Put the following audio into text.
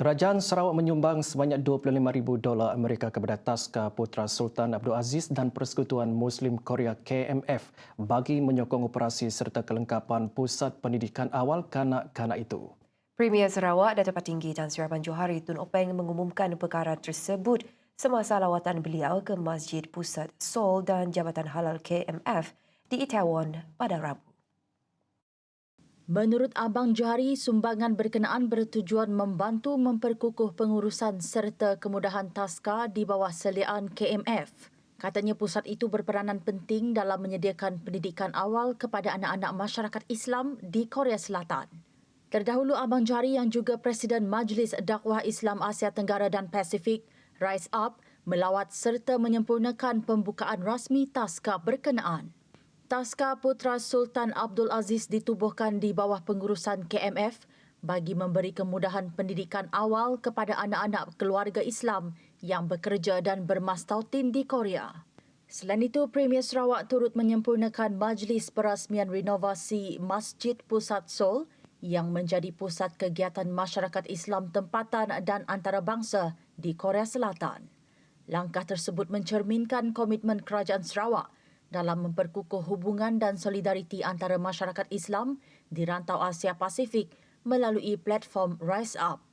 Kerajaan Sarawak menyumbang sebanyak 25,000 dolar Amerika kepada Taska Putra Sultan Abdul Aziz dan Persekutuan Muslim Korea KMF bagi menyokong operasi serta kelengkapan pusat pendidikan awal kanak-kanak itu. Premier Sarawak Datuk Patinggi Tan Sri Rahman Johari Tun Openg mengumumkan perkara tersebut semasa lawatan beliau ke Masjid Pusat Seoul dan Jabatan Halal KMF di Itaewon pada Rabu. Menurut Abang Johari, sumbangan berkenaan bertujuan membantu memperkukuh pengurusan serta kemudahan taska di bawah seliaan KMF. Katanya pusat itu berperanan penting dalam menyediakan pendidikan awal kepada anak-anak masyarakat Islam di Korea Selatan. Terdahulu Abang Johari yang juga Presiden Majlis Dakwah Islam Asia Tenggara dan Pasifik, Rise Up, melawat serta menyempurnakan pembukaan rasmi taska berkenaan. Taska Putra Sultan Abdul Aziz ditubuhkan di bawah pengurusan KMF bagi memberi kemudahan pendidikan awal kepada anak-anak keluarga Islam yang bekerja dan bermastautin di Korea. Selain itu, Premier Sarawak turut menyempurnakan majlis perasmian renovasi Masjid Pusat Seoul yang menjadi pusat kegiatan masyarakat Islam tempatan dan antarabangsa di Korea Selatan. Langkah tersebut mencerminkan komitmen Kerajaan Sarawak dalam memperkukuh hubungan dan solidariti antara masyarakat Islam di rantau Asia Pasifik melalui platform Rise Up.